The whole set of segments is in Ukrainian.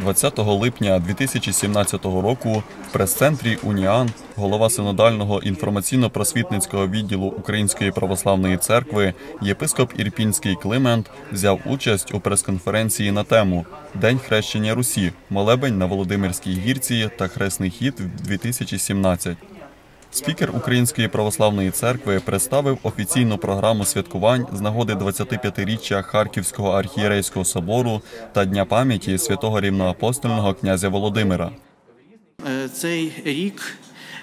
20 липня 2017 року в прес-центрі Уніан голова синодального інформаційно-просвітницького відділу Української православної церкви єпископ Ірпінський Климент взяв участь у прес-конференції на тему День хрещення Русі, молебень на Володимирській гірці та Хресний хід 2017. Спікер Української православної церкви представив офіційну програму святкувань з нагоди 25-річчя Харківського архієрейського собору та Дня пам'яті святого рівноапостольного князя Володимира. Е, Цей рік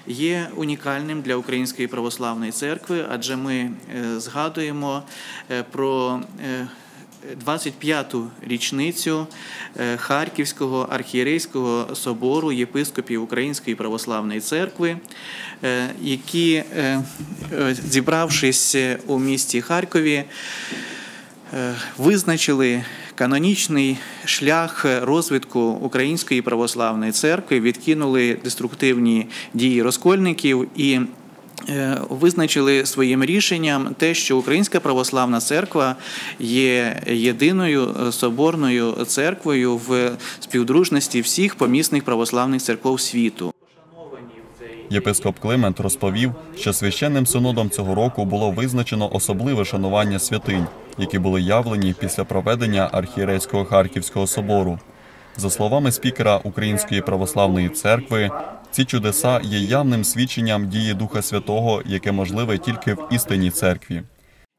є унікальним для Української православної церкви, адже ми е, згадуємо е, про 25-ту річницю е, Харківського архієрейського собору єпископів Української православної церкви, е, які, е, зібравшись у місті Харкові, визначили канонічний шлях розвитку Української православної церкви, відкинули деструктивні дії розкольників і Визначили своїм рішенням те, що Українська православна церква є єдиною е, соборною церквою в співдружності всіх помісних православних церков світу. Єпископ Климент розповів, що священним синодом цього року було визначено особливе шанування святинь, які були явлені після проведення архієрейського Харківського собору. За словами спікера Української православної церкви, ці чудеса є явним свідченням дії Духа Святого, яке можливе тільки в істинній церкві.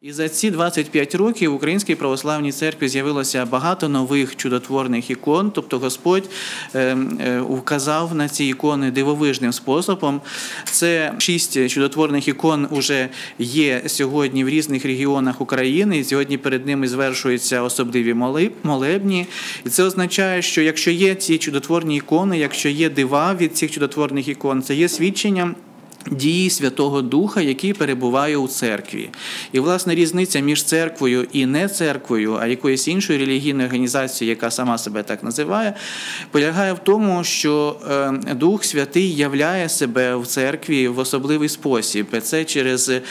І за ці 25 років в Українській православній церкві з'явилося багато нових чудотворних ікон. Тобто Господь е, е, вказав на ці ікони дивовижним способом. Це шість чудотворних ікон вже є сьогодні в різних регіонах України. І сьогодні перед ними звершуються особливі молебні. І це означає, що якщо є ці чудотворні ікони, якщо є дива від цих чудотворних ікон, це є свідченням. Дії Святого Духа, який перебуває у церкві, і власне різниця між церквою і не церквою, а якоюсь іншою релігійною організацією, яка сама себе так називає, полягає в тому, що е, Дух Святий являє себе в церкві в особливий спосіб. Це через е,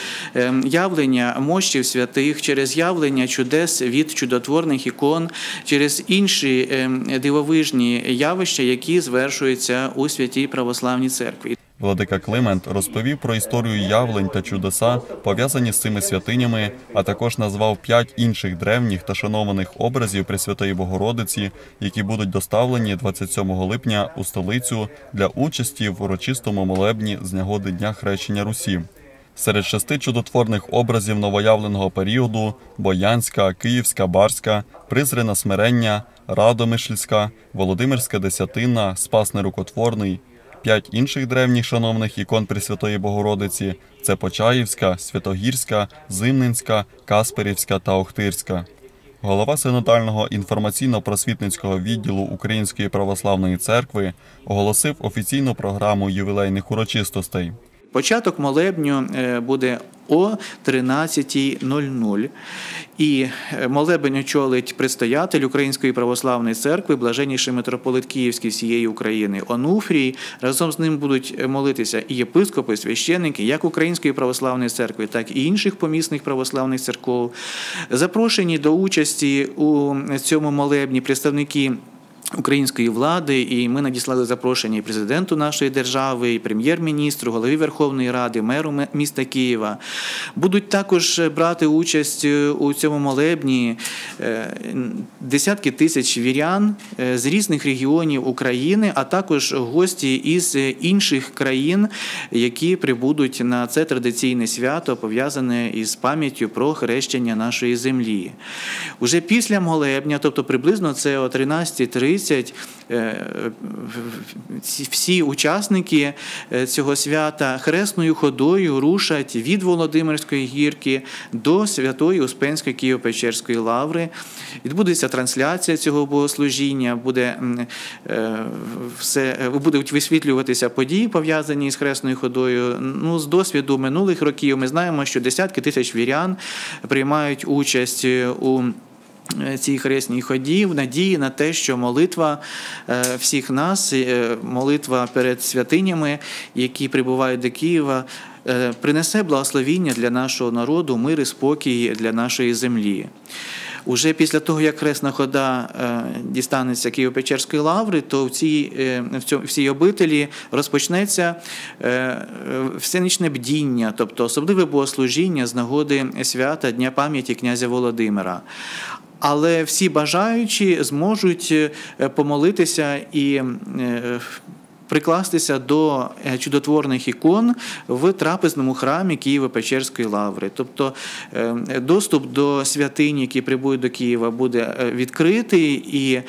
явлення мощів святих, через явлення чудес від чудотворних ікон, через інші е, дивовижні явища, які звершуються у святій православній церкві. Владика Климент розповів про історію явлень та чудеса, пов'язані з цими святинями, а також назвав п'ять інших древніх та шанованих образів Пресвятої Богородиці, які будуть доставлені 27 липня у столицю для участі в урочистому молебні з нагоди Дня хрещення Русі. Серед шести чудотворних образів новоявленого періоду Боянська, Київська, Барська, Призрена смирення, Радомишльська, Володимирська Десятина, Спас Нерукотворний, П'ять інших древніх шановних ікон Пресвятої Богородиці це Почаївська, Святогірська, Зимненська, Касперівська та Охтирська. Голова синодального інформаційно-просвітницького відділу Української православної церкви оголосив офіційну програму ювілейних урочистостей. Початок молебню е, буде о 13.00. І е, молебень очолить предстоятель Української православної церкви, блаженніший митрополит Київський всієї України Онуфрій. Разом з ним будуть молитися і єпископи, і священники, як Української православної церкви, так і інших помісних православних церков. Запрошені до участі у цьому молебні представники. Української влади, і ми надіслали запрошення і президенту нашої держави, і прем'єр-міністру, голові Верховної Ради, меру міста Києва. Будуть також брати участь е, у цьому молебні е, десятки тисяч вірян е, з різних регіонів України, а також гості із інших країн, які прибудуть на це традиційне свято, пов'язане із пам'яттю про хрещення нашої землі. Уже після молебня, тобто приблизно це о 13.30, е, ці- всі учасники е, цього свята хресною ходою рушать від Володимирської гірки до Святої Успенської Києво-Печерської лаври. Відбудеться трансляція цього богослужіння, буде е, все е, будуть висвітлюватися події, пов'язані з хресною ходою. Ну, з досвіду минулих років ми знаємо, що десятки тисяч вірян приймають участь е, у е, цій хресній ході в надії на те, що молитва е, всіх нас, е, молитва перед святинями, які прибувають до Києва, е, принесе благословіння для нашого народу, мир і спокій для нашої землі. Уже після того, як хресна хода е, дістанеться Києво-Печерської лаври, то в цій, е, в цій обителі розпочнеться е, е, всенічне бдіння, тобто особливе богослужіння з нагоди свята Дня пам'яті князя Володимира. Але всі бажаючі зможуть е, помолитися і е, прикластися до е, чудотворних ікон в трапезному храмі Києво-Печерської лаври. Тобто е, доступ до святинь, які прибудуть до Києва, буде е, відкритий і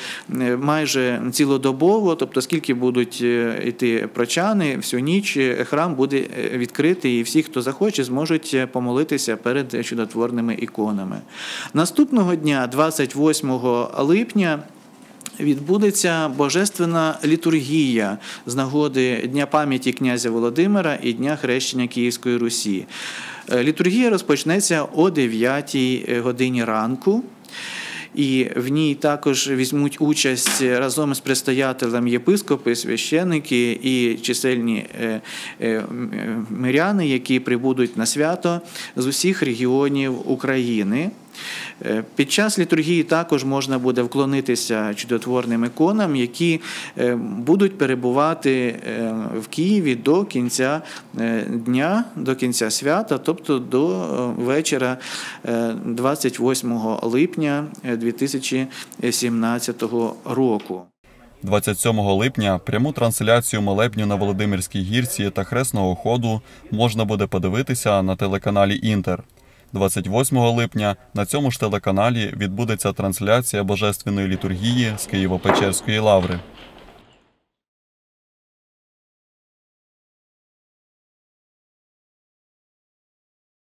майже цілодобово, тобто скільки будуть йти прочани, всю ніч храм буде відкритий, і всі, хто захоче, зможуть помолитися перед чудотворними іконами. Наступного дня, 28 липня, відбудеться божественна літургія з нагоди Дня пам'яті князя Володимира і Дня хрещення Київської Русі. Е, Літургія розпочнеться о 9 годині ранку. І в ній також візьмуть участь разом з предстоятелем єпископи, священники і чисельні е, е, е, миряни, які прибудуть на свято з усіх регіонів України. Е, Під час літургії також можна буде вклонитися чудотворним іконам, які е, будуть перебувати е, в Києві до кінця дня, до кінця свята, тобто до вечора е, 28 липня е, 2017 року. 27 липня пряму трансляцію молебню на Володимирській гірці та хресного ходу можна буде подивитися на телеканалі Інтер. 28 липня на цьому ж телеканалі відбудеться трансляція божественної літургії з Києво-Печерської лаври.